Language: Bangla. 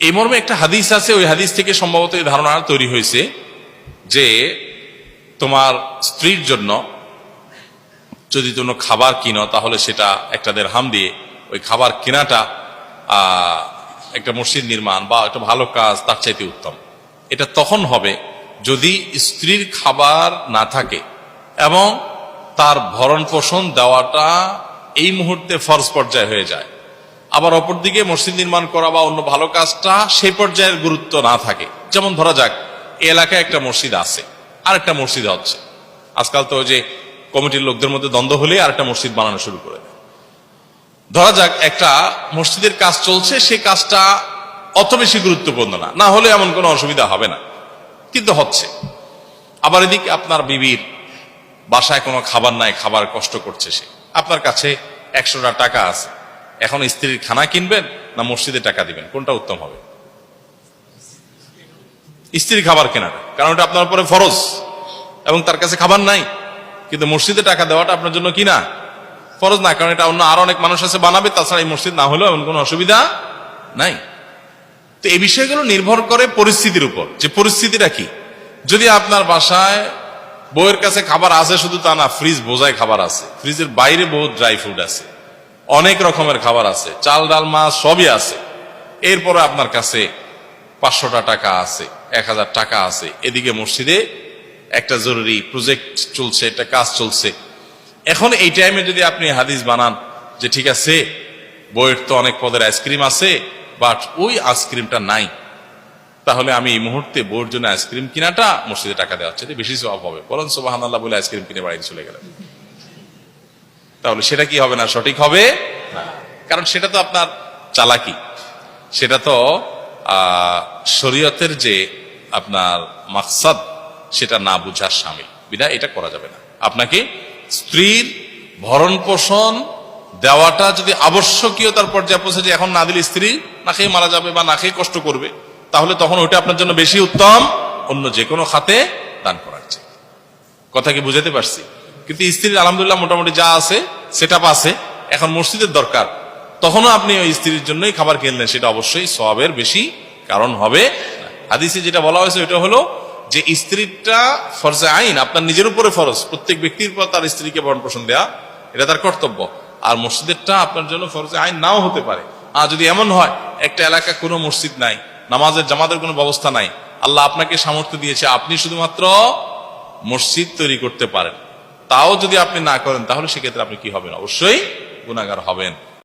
এই মর্মে একটা হাদিস আছে, ওই হাদিস থেকে সম্ভবত এই ধারণা তৈরি হয়েছে যে তোমার স্ত্রীর জন্য যদি কোনো খাবার কিনো, তাহলে সেটা একটা দেড়হাম দিয়ে ওই খাবার কেনাটা একটা মসজিদ নির্মাণ বা একটা ভালো কাজ তার চাইতে উত্তম। এটা তখন হবে যদি স্ত্রীর খাবার না থাকে এবং তার ভরণ পোষণ দেওয়াটা এই মুহূর্তে ফরজ পর্যায়ে হয়ে যায়। আবার অপরদিকে মসজিদ নির্মাণ করা বা অন্য ভালো কাজটা সেই পর্যায়ের গুরুত্ব না থাকে। যেমন ধরা যাক এলাকায় একটা মসজিদ আছে আর একটা মসজিদ হচ্ছে। আজকাল তো যে কমিটির লোকদের মধ্যে দ্বন্দ্ব হলে আর একটা মসজিদ বানানো শুরু করে ধরা যাক, একটা মসজিদের কাজ চলছে, সেই কাজটা অত বেশি গুরুত্বপূর্ণ না। না হলে এমন কোনো অসুবিধা হবে না। কিন্তু হচ্ছে। আবার এদিকে আপনার বিবির বাসায় কোনো খাবার নাই, খাবার কষ্ট করছে সে। আপনার কাছে একশোটা টাকা আছে। এখন স্ত্রীর খানা কিনবেন না মসজিদে টাকা দিবেন? কোনটা উত্তম হবে? স্ত্রীর খাবার কেনাটা কারণ এটা আপনার উপরে ফরজ এবং তার কাছে খাবার নাই। কিন্তু মসজিদে টাকা দেওয়াটা আপনার জন্য কি না? ফরজ না, কারণ এটা অন্য আরও অনেক মানুষ আছে, বানাবে, তাছাড়া এই মসজিদ না হলেও এমন কোনো অসুবিধা নাই। তো এই বিষয়গুলো নির্ভর করে পরিস্থিতির উপর। যে পরিস্থিতিটা কি? যদি আপনার বাসায় বউয়ের কাছে খাবার আছে, শুধু তা না ফ্রিজ বোঝায় খাবার আছে। ফ্রিজের বাইরে বহুত ড্রাই ফ্রুট আছে। অনেক রকমের খাবার আছে। চাল, ডাল, মাছ সবই আছে। এরপরে আপনার কাছে পাঁচশোটা টাকা আছে, এক হাজার টাকা আছে। এদিকে মসজিদে একটা জরুরি প্রজেক্ট চলছে, একটা কাজ চলছে। এখন এই টাইমে যদি আপনি হাদিস বানান যে, ঠিক আছে, বইয়ের তো অনেক পদের আইসক্রিম আছে বাট ওই আইসক্রিমটা নাই। তাহলে আমি এই মুহূর্তে বইয়ের জন্য আইসক্রিম কিনাটা মসজিদে টাকা দেওয়া হচ্ছে বেশি সব হবে। বলেন সোবাহান আল্লাহ বলে আইসক্রিম কিনে বাড়িতে চলে গেলেন। তাহলে সেটা কি হবে না? সঠিক হবে? কারণ সেটা তো আপনার চালাকি। সেটা তো শরীয়তের যে আপনার মাকসাদ সেটা না বুঝার সামিল। বিধায় এটা করা যাবে না। আপনাকে স্ত্রীর ভরণ পোষণ দেওয়াটা যদি আবশ্যকীয় আবশ্যকীয়তার পর্যায়ে পৌঁছে যে এখন না দিলে স্ত্রী না খেয়ে মারা যাবে বা না খেয়ে কষ্ট করবে তাহলে তখন ওইটা আপনার জন্য বেশি উত্তম অন্য যে কোনো খাতে দান করার চেয়ে। কথা কি বুঝাতে পারছি? কিন্তু স্ত্রীর আলহামদুলিল্লাহ মোটামুটি যা আছে সেটা আছে, এখন মসজিদের দরকার। তখনও আপনি ওই স্ত্রীর জন্যই খাবার কিনলেন সেটা অবশ্যই সবের বেশি কারণ হবে। হাদিসে যেটা বলা হয়েছে, ওইটা হলো যে স্ত্রীটা ফরজে আইন, আপনার নিজের উপরে ফরজ, প্রত্যেক ব্যক্তির পর তার স্ত্রীকে ভরণ পোষণ দেয়া, এটা তার কর্তব্য। আর মসজিদেরটা আপনার জন্য ফরজে আইন নাও হতে পারে। আর যদি এমন হয়, একটা এলাকা, কোনো মসজিদ নাই, নামাজের, জামাতের কোনো ব্যবস্থা নাই, আল্লাহ আপনাকে সামর্থ্য দিয়েছে, আপনি শুধুমাত্র মসজিদ তৈরি করতে পারেন। তাও যদি আপনি না করেন তাহলে সেক্ষেত্রে আপনি কি হবেন? অবশ্যই গুণাগার হবেন।